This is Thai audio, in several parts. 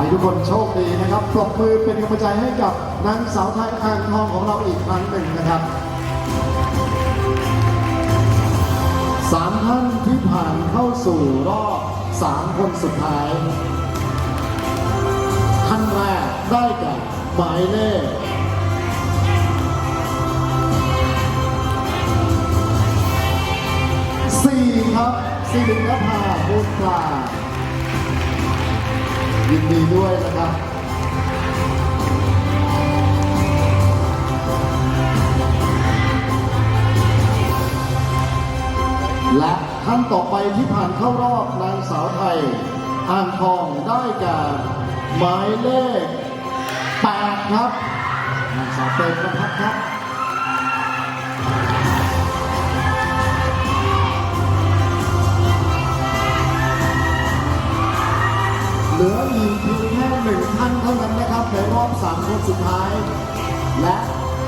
ให้ทุกคนโชคดีนะครับปรบมือเป็นกำลังใจให้กับนางสาวไทยอ่างทองของเราอีกครั้งหนึ่งนะครับสามท่านที่ผ่านเข้าสู่รอบสามคนสุดท้าย ท่านแรกได้แก่หมายเลขสี่ครับสิรินภาบุญปลา ยินดีด้วยนะครับและท่านต่อไปที่ผ่านเข้ารอบนางสาวไทย อ่างทองได้แก่หมายเลขแปดครับนางสาวเปรมประพัฒครับ คนสุดท้าย และ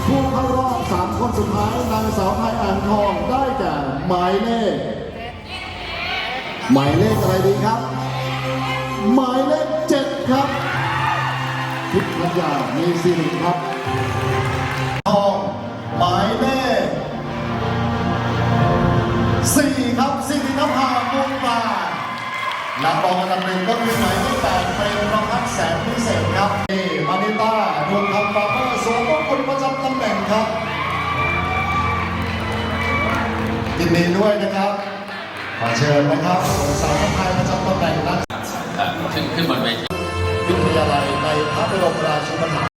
ผู้เข้ารอบ 3 คนสุดท้ายนางสาวไทยอ่างทองได้แก่หมายเลข หมายเลขอะไรดีครับ หมายเลข 7 ครับทิพย์ยามีสิริครับทองหมายเลขสี่ครับสิรินภาบุญบานักบองอันดับหนึ่งก็คือหมายเลขแปดเปรมประพัฒแสนพิเศษครับ ครับยินดีด้วยนะครับ ขอเชิญนะครับสาวไทยประจำตำแหน่งนักขึ้นขึ้นบนเวทีวิทยาลัยในพระบรมราชูปถัมภ์